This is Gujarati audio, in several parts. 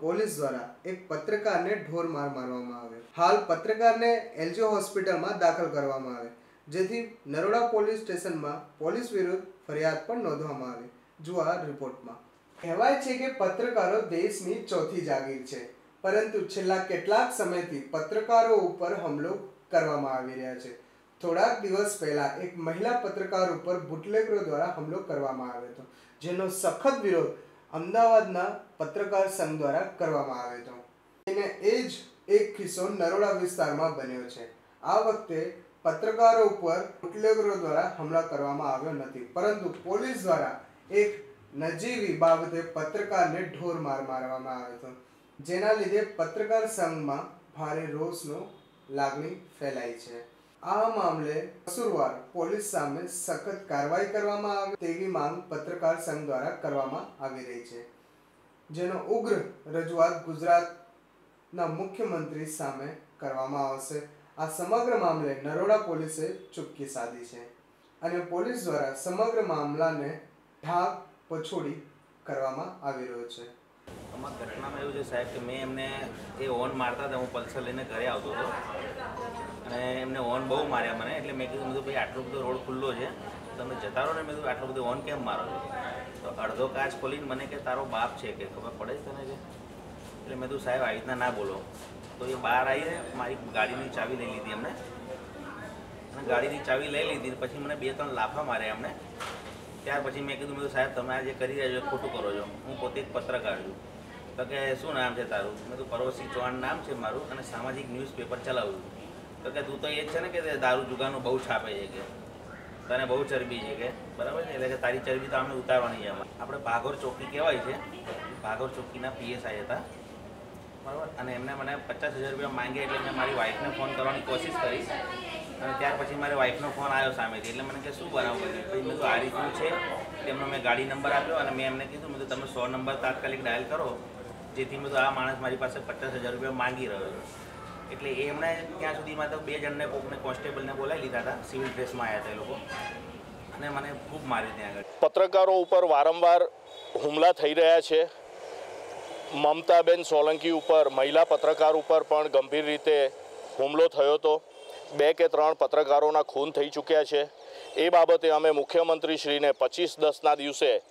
પોલીસ દ્વારા એક પત્રકારને ઢોર માર મારવામાં આવ્યો. હાલ પત્રકારને એલજી હોસ્પિટલમાં દાખલ કરવામાં આવે. જેથી નરોડા પોલીસ સ્ટેશનમાં પોલીસ વિરુદ્ધ ફરિયાદ પણ નોંધવામાં આવી. જુઓ રિપોર્ટમાં. કહેવાય છે કે પત્રકારો દેશની ચોથી જાગીર છે. પરંતુ છેલ્લા કેટલાક સમયથી પત્રકારો ઉપર હુમલો કરવામાં આવી રહ્યા છે. થોડાક દિવસ પહેલા એક મહિલા પત્રકાર ઉપર બુટલેગરો દ્વારા હુમલો કરવામાં આવ્યો હતો, જેનો સખત વિરોધ અમદાવાદના પત્રકાર સંઘ દ્વારા કરવામાં આવ્યો હતો. અને એ જ એક કિસ્સો નરોડા વિસ્તારમાં બન્યો છે. આ વખતે પત્રકારો ઉપર બુટલેગરો દ્વારા હુમલા કરવામાં આવ્યો નથી, પરંતુ પોલીસ દ્વારા એક નજીવી બાબતે પત્રકારને ઢોર માર મારવામાં આવ્યો હતો, જેના લીધે પત્રકાર સંઘમાં ભારે રોષનો લાગણી ફેલાઈ છે. આ મામલે કસૂરવાર પોલીસ સામે સખત કાર્યવાહી કરવામાં આવે તેવી માંગ પત્રકાર સંઘ દ્વારા કરવામાં આવી રહી છે, જેનો ઉગ્ર રજૂઆત ગુજરાતના મુખ્યમંત્રી સામે કરવામાં આવશે. આ સમગ્ર મામલે નરોડા પોલીસે ચૂપકી સાધી છે અને પોલીસ દ્વારા સમગ્ર મામલાને ઢાક પછોડી કરવામાં આવી રહ્યો છે. આમાં ઘટનામાં એવું છે સાહેબ કે મેં એમને એ ઓન મારતા હતા, હું પલ્સર લઈને ઘરે આવતો હતો. અને એમને ઓન બહુ માર્યા મને. એટલે મેં કીધું, મેં ભાઈ, આટલો બધો રોડ ખુલ્લો છે તમે જતા રહો ને. મેં કીધું, આટલો બધો ઓન કેમ મારો છો? તો અડધો કાચ ખોલીને મને કે, તારો બાપ છે કે, ખબર પડે છે તને કે? એટલે મેં કીધું, સાહેબ, આવી રીતના ના બોલો. તો એ બહાર આવીને મારી ગાડીની ચાવી લઈ લીધી એમને. અને ગાડીની ચાવી લઈ લીધી, પછી મને બે ત્રણ લાફા માર્યા એમને. ત્યાર પછી મેં કીધું, મેં સાહેબ, તમે આ જે કરી રહ્યા છો, ખોટું કરો છો. હું પોતે એક પત્રકાર છું. તો કે, શું નામ છે તારું? મેં તો પર્વતસિંહ ચૌહાણ નામ છે મારું અને સામાજિક ન્યૂઝપેપર ચલાવું છું. તો કે તું તો એ છે ને કે દારૂ જુગાનું બહુ છાપે છે કે. તને બહુ ચરબી છે કે. બરાબર છે? એટલે કે તારી ચરબી તો આપણે ઉતારવાની છે આપણે ભાગોર ચોકી કહેવાય છે. ભાગોર ચોકીના પીએસઆઈ હતા. બરાબર? અને એમને મને પચાસ હજાર રૂપિયા માંગ્યા એટલે મેં મારી વાઈફને ફોન કરવાની કોશિશ કરી. અને ત્યાર પછી મારી વાઈફનો ફોન આવ્યો સામેથી. એટલે મને કે શું બનાવવું પછી મેં તો આ રીતનું છે. તેમનો મેં ગાડી નંબર આપ્યો અને મેં એમને કીધું, મેં તમે સો નંબર તાત્કાલિક ડાયલ કરો. જેથી મેં તો આ માણસ મારી પાસે પચાસ હજાર રૂપિયા માંગી રહ્યો છે. એટલે એમણે ત્યાં સુધીમાં તો બે જણને કોકને કોન્સ્ટેબલને બોલાવી લીધા હતા, સિવિલ ડ્રેસમાં આવ્યા હતા એ લોકો. અને મને ખૂબ માર્યું ત્યાં આગળ. પત્રકારો ઉપર વારંવાર હુમલા થઈ રહ્યા છે. મમતાબેન સોલંકી ઉપર, મહિલા પત્રકાર ઉપર પણ ગંભીર રીતે હુમલો થયો હતો. બે કે ત્રણ પત્રકારોના ખૂન થઈ ચૂક્યા છે. એ બાબતે અમે મુખ્યમંત્રીશ્રીને પચીસ દસના દિવસે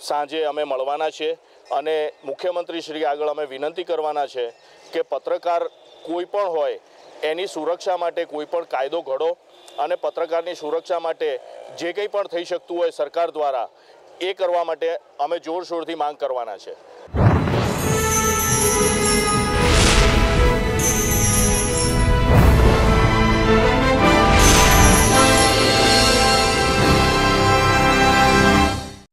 સાંજે અમે મળવાના છે. અને મુખ્યમંત્રીશ્રી આગળ અમે વિનંતી કરવાના છે કે પત્રકાર કોઈ પણ હોય, એની સુરક્ષા માટે કોઈ પણ કાયદો ઘડો અને પત્રકારની સુરક્ષા માટે જે કંઈ પણ થઈ શકતું હોય સરકાર દ્વારા, એ કરવા માટે અમે જોરશોરથી માંગ કરવાના છે.